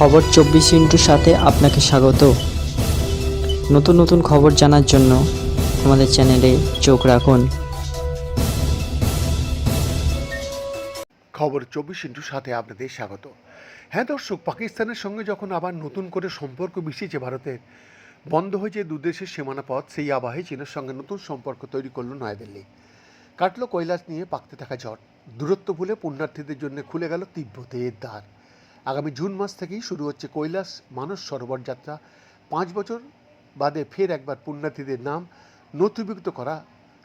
খবর চব্বিশ ইন্টুর সাথে আপনাকে স্বাগত। নতুন নতুন খবর জানার জন্য আমাদের চ্যানেলে চোখ রাখুন। খবর চব্বিশ ইন্টুর সাথে আপনাদের স্বাগত। হ্যাঁ দর্শক, পাকিস্তানের সঙ্গে যখন আবার নতুন করে সম্পর্ক মিশিয়েছে ভারতের, বন্ধ হয়েছে দুদেশের সীমানা পথ, সেই আবাহে চীনের সঙ্গে নতুন সম্পর্ক তৈরি করল নয়াদিল্লি। কাটল কৈলাস নিয়ে পাকতে থাকা ঝড়। দূরত্ব ভুলে পুণ্যার্থীদের জন্য খুলে গেল তিব্বতের দ্বার। আগামী জুন মাস থেকেই শুরু হচ্ছে কৈলাস মানস সরোবর যাত্রা। পাঁচ বছর বাদে ফের একবার পুণ্যার্থীদের নাম নথিভুক্ত করা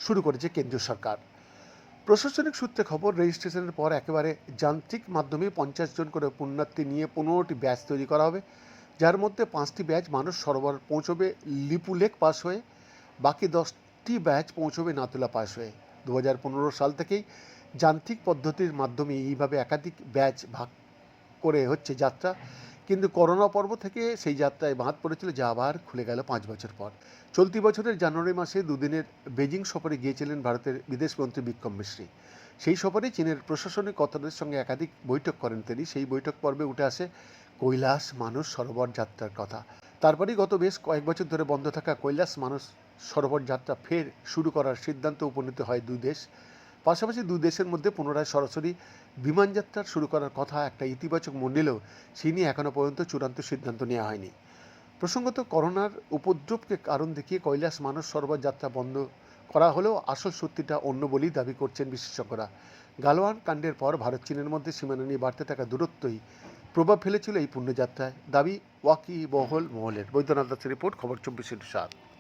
শুরু করেছে কেন্দ্রীয় সরকার। প্রশাসনিক সূত্রে খবর, রেজিস্ট্রেশনের পর একেবারে যান্ত্রিক মাধ্যমে পঞ্চাশ জন করে পুণ্যার্থী নিয়ে পনেরোটি ব্যাচ তৈরি করা হবে। যার মধ্যে পাঁচটি ব্যাচ মানুষ সরোবর পৌঁছবে লিপু লেক পাস হয়ে, বাকি দশটি ব্যাচ পৌঁছবে নাতুলা পাস হয়ে। দু হাজার পনেরো সাল থেকেই যান্ত্রিক পদ্ধতির মাধ্যমে এইভাবে একাধিক ব্যাচ ভাগ করে হচ্ছে যাত্রা। কিন্তু করোনা পর্ব থেকে সেই যাত্রায় বাঁধ পড়েছিল, যা আবার খুলে গেল পাঁচ বছর পর। চলতি বছরের জানুয়ারি মাসে দুদিনের বেজিং সফরে গিয়েছিলেন ভারতের বিদেশমন্ত্রী বিক্রম মিশ্রী। সেই সফরে চীনের প্রশাসনিক কর্তাদের সঙ্গে একাধিক বৈঠক করেন তিনি। সেই বৈঠক পর্বে উঠে আসে কৈলাস মানুষ সরোবর যাত্রার কথা। তারপরেই গত বেশ কয়েক বছর ধরে বন্ধ থাকা কৈলাস মানুষ সরোবর যাত্রা ফের শুরু করার সিদ্ধান্ত উপনীত হয় দুই দেশ। পাশাপাশি দুই দেশের মধ্যে পুনরায় সরাসরি বিমান যাত্রা শুরু করার কথা একটা ইতিবাচক মন নিলেও সেই নিয়ে এখনও পর্যন্ত চূড়ান্ত সিদ্ধান্ত নেওয়া হয়নি। প্রসঙ্গত করোনার উপদ্রবকে কারণ দেখিয়ে কৈলাস মানস সরোবর যাত্রা বন্ধ করা হলেও আসল সত্যিটা অন্য বলেই দাবি করছেন বিশেষজ্ঞরা। গালোয়ান কাণ্ডের পর ভারত চীনের মধ্যে সীমানা নিয়ে বাড়তে থাকা দূরত্বই প্রভাব ফেলেছিল এই পুণ্যযাত্রায়। দাবি ওয়াকি বহল মহলের। বৈদ্যনাথ দাসের রিপোর্ট, খবর চব্বিশ সাত।